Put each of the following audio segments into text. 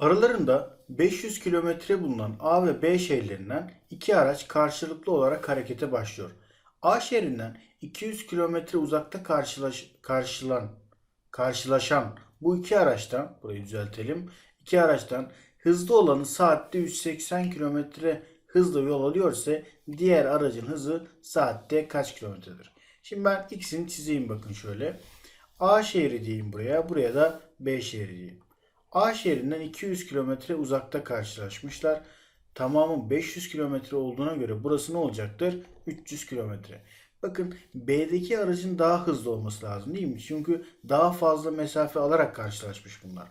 Aralarında 500 kilometre bulunan A ve B şehirlerinden iki araç karşılıklı olarak harekete başlıyor. A şehrinden 200 kilometre uzakta karşılaş, karşılan, karşılaşan bu iki araçtan, burayı düzeltelim, iki araçtan hızlı olanı saatte 180 kilometre hızla yol alıyorsa diğer aracın hızı saatte kaç kilometredir? Şimdi ben ikisini çizeyim bakın şöyle. A şehri diyeyim buraya, buraya da B şehri diyeyim. A şehrinden 200 kilometre uzakta karşılaşmışlar. Tamamı 500 kilometre olduğuna göre burası ne olacaktır? 300 kilometre. Bakın B'deki aracın daha hızlı olması lazım değil mi? Çünkü daha fazla mesafe alarak karşılaşmış bunlar.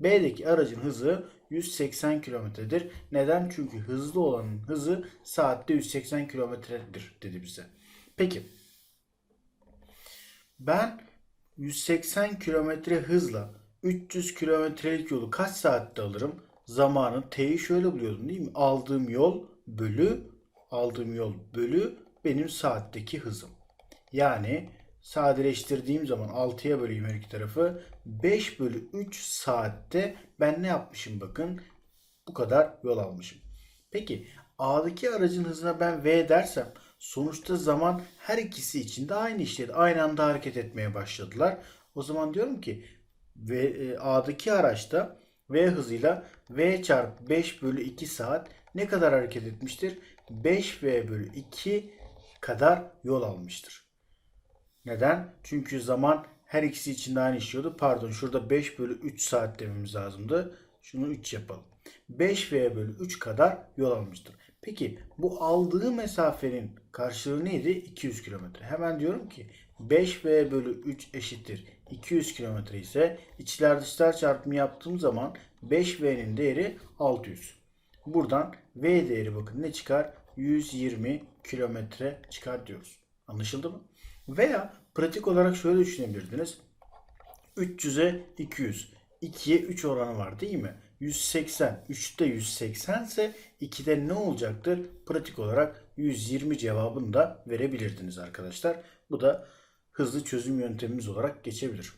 B'deki aracın hızı 180 kilometredir. Neden? Çünkü hızlı olanın hızı saatte 180 kilometredir dedi bize. Peki ben 180 kilometre hızla 300 kilometrelik yolu kaç saatte alırım? Zamanı T'yi şöyle buluyordum değil mi? Aldığım yol bölü aldığım yol bölü benim saatteki hızım. Yani sadeleştirdiğim zaman 6'ya böleyim her iki tarafı. 5 bölü 3 saatte ben ne yapmışım bakın. Bu kadar yol almışım. Peki A'daki aracın hızına ben V dersem sonuçta zaman her ikisi için de aynı işledi. Aynı anda hareket etmeye başladılar. O zaman diyorum ki V, e, A'daki araçta V hızıyla V çarpı 5 bölü 2 saat ne kadar hareket etmiştir? 5V bölü 2 kadar yol almıştır. Neden? Çünkü zaman her ikisi için de aynı işliyordu. Pardon şurada 5 bölü 3 saat dememiz lazımdı. Şunu 3 yapalım. 5V bölü 3 kadar yol almıştır. Peki bu aldığı mesafenin karşılığı neydi? 200 kilometre. Hemen diyorum ki 5V bölü 3 eşittir. 200 kilometre ise içler dışlar çarpımı yaptığım zaman 5V'nin değeri 600. Buradan V değeri bakın ne çıkar? 120 kilometre çıkar diyoruz. Anlaşıldı mı? Veya pratik olarak şöyle düşünebilirdiniz. 300'e 200. 2'ye 3 oranı var değil mi? 180. 3'te 180 ise 2'de ne olacaktır? Pratik olarak 120 cevabını da verebilirdiniz arkadaşlar. Bu da hızlı çözüm yöntemimiz olarak geçebilir.